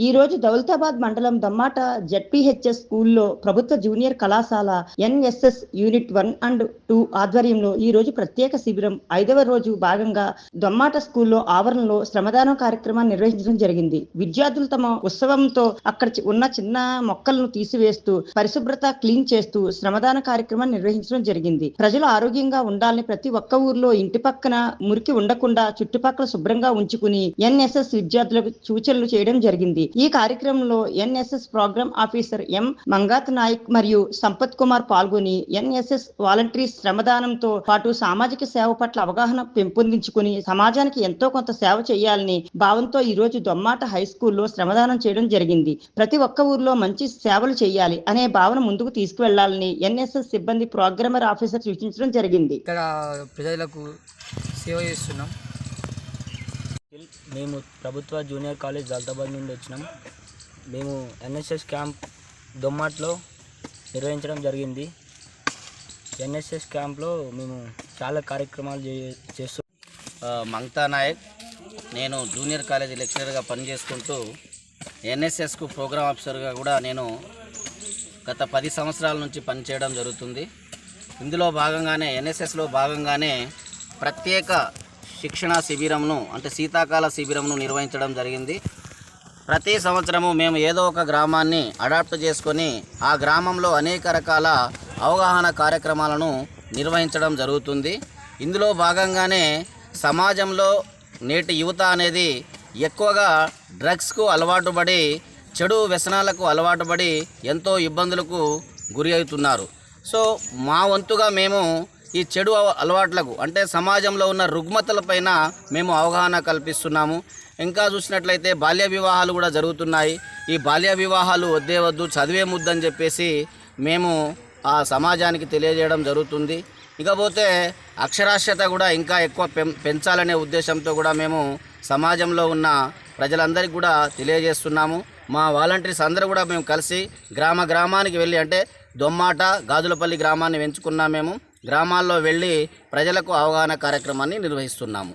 ఈ రోజు దౌలతాబాద్ మండలం దమ్మాట జడ్పీహెచ్ఎస్ స్కూల్లో ప్రభుత్వ జూనియర్ కళాశాల NSS unit one and two ఆధ్వర్యంలో ఈ రోజు ప్రత్యేక శిబిరం ఐదవ రోజు భాగంగా దొమ్మాట స్కూల్లో ఆవరణలో శ్రమదానం కార్యక్రమాన్ని నిర్వహించడం జరిగింది. విద్యార్థులు తమ ఉత్సవంతో అక్కడ చి- ఉన్న చిన్న మొక్కలను తీసివేస్తూ పరిశుభ్రత క్లీన్ చేస్తూ శ్రమదాన కార్యక్రమాన్ని నిర్వహించడం జరిగింది. ప్రజలు ఆరోగ్యంగా ఉండాలని ప్రతి ఒక్క ఊర్లో ఇంటి పక్కన మురికి ఉండకుండా చుట్టుపక్కల శుభ్రంగా ఉంచుకుని ఎన్ఎస్ఎస్ విద్యార్థులకు సూచనలు చేయడం జరిగింది. ఈ కార్యక్రమంలో NSS programme officer M Mangath Naik మరియు సంపత్ కుమార్ పాల్గొని ఎన్ఎస్ఎస్ వాలంటరీ శ్రమదానంతో పాటు సామాజిక సేవ పట్ల అవగాహన పెంపొందించుకుని సమాజానికి ఎంతో కొంత సేవ చేయాలని భావంతో ఈ రోజు దొమ్మాట హై స్కూల్లో శ్రమదానం చేయడం జరిగింది. ప్రతి ఒక్క ఊర్లో మంచి సేవలు చేయాలి అనే భావన ముందుకు తీసుకువెళ్ళాలని ఎన్ఎస్ఎస్ సిబ్బంది ప్రోగ్రామర్ ఆఫీసర్ సూచించడం జరిగింది. ఇక్కడ ప్రజలకు సేవ చేస్తున్నాం. మేము ప్రభుత్వ జూనియర్ కాలేజ్ దళితాబాద్ నుండి వచ్చినాం. మేము ఎన్ఎస్ఎస్ క్యాంప్ దొమ్మాట్లో నిర్వహించడం జరిగింది. ఎన్ఎస్ఎస్ క్యాంప్లో మేము చాలా కార్యక్రమాలు చే చేస్తూ ఆ, నాయక్ నేను జూనియర్ కాలేజ్ లెక్చరర్గా పనిచేసుకుంటూ ఎన్ఎస్ఎస్కు ప్రోగ్రామ్ ఆఫీసర్గా కూడా నేను గత పది సంవత్సరాల నుంచి పనిచేయడం జరుగుతుంది. ఇందులో భాగంగానే ఎన్ఎస్ఎస్లో భాగంగానే ప్రత్యేక శిక్షణా శిబిరంను అంటే శీతాకాల శిబిరంను నిర్వహించడం జరిగింది. ప్రతి సంవత్సరము మేము ఏదో ఒక గ్రామాన్ని అడాప్ట్ చేసుకొని ఆ గ్రామంలో అనేక రకాల అవగాహన కార్యక్రమాలను నిర్వహించడం జరుగుతుంది. ఇందులో భాగంగానే సమాజంలో నేటి యువత అనేది ఎక్కువగా డ్రగ్స్కు అలవాటు పడి చెడు వ్యసనాలకు అలవాటు పడి ఎంతో ఇబ్బందులకు గురి అవుతున్నారు. సో మా వంతుగా మేము ఈ చెడు అలవాట్లకు అంటే సమాజంలో ఉన్న రుగ్మతలపైన మేము అవగాహన కల్పిస్తున్నాము. ఇంకా చూసినట్లయితే బాల్య వివాహాలు కూడా జరుగుతున్నాయి. ఈ బాల్య వివాహాలు వద్దే వద్దు చదివే ముద్దని చెప్పేసి మేము ఆ సమాజానికి తెలియజేయడం జరుగుతుంది. ఇకపోతే అక్షరాస్యత కూడా ఇంకా ఎక్కువ పెం పెంచాలనే ఉద్దేశంతో కూడా మేము సమాజంలో ఉన్న ప్రజలందరికీ కూడా తెలియజేస్తున్నాము. మా వాలంటీర్స్ అందరూ కూడా మేము కలిసి గ్రామ గ్రామానికి వెళ్ళి అంటే దొమ్మాట గాజులపల్లి గ్రామాన్ని ఎంచుకున్నాం మేము. గ్రామాల్లో వెళ్ళి ప్రజలకు అవగాహన కార్యక్రమాన్ని నిర్వహిస్తున్నాము.